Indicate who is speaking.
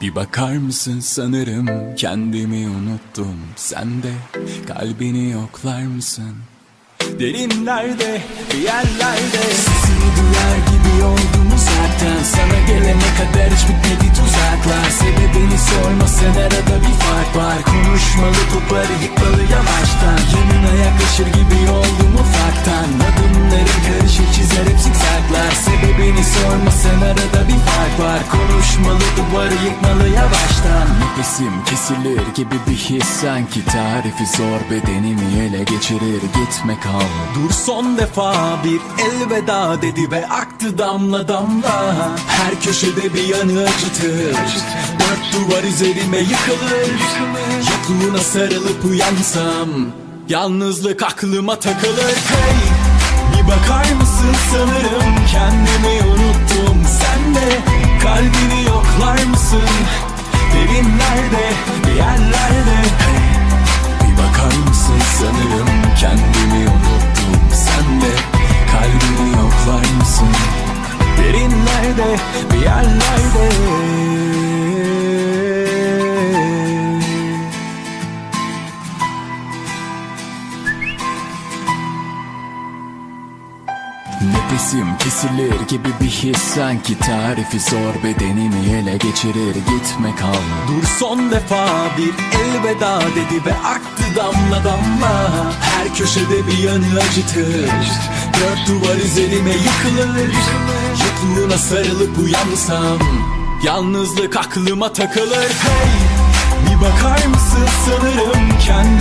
Speaker 1: Bir bakar mısın? Sanırım kendimi unuttum. Sen de kalbini yoklar mısın? Derinlerde bir yerlerde. Sesini duyar gibi oldum uzaktan. Sana gelene kadar hiç bitmedi tuzaklar. Sebebini sormasan arada bir fark var. Konuşmalı duvarı yıkmalı yavaştan. Yanına yaklaşır gibi oldum ufaktan. Adımların karışık çizer hep zikzaklar Sebebini sormasan arada bir fark var. Konuşmalı duvarı yıkmalı yavaştan. Nefesim kesilir gibi bir his. Sanki Tarifi zor bedenimi ele geçirir. Gitme kal. Dur son defa bir elveda dedi ve aktı damla damla. Her köşede bir yanı acıtır. Dört duvar üzerime yıkılır. Yokluğuna sarılıp uyansam Yalnızlık aklıma takılır. Hey Bir bakar mısın sanırım kalbini yoklar mısın? Derinlerde bir yerlerde. Bir bakar mısın? Sanırım kendimi unuttum. Sen de kalbini yoklar mısın? Derinlerde bir yerlerde Nefesim kesilir gibi bir his. Sanki tarifi zor bedenimi ele geçirir. Gitme kal Dur son defa bir elveda dedi ve aktı damla damla. Her köşede bir yanı acıtır. Dört duvar üzerime yıkılır. Yokluğuna sarılıp uyansam Yalnızlık aklıma takılır. Hey Bir bakar mısın sanırım kendimi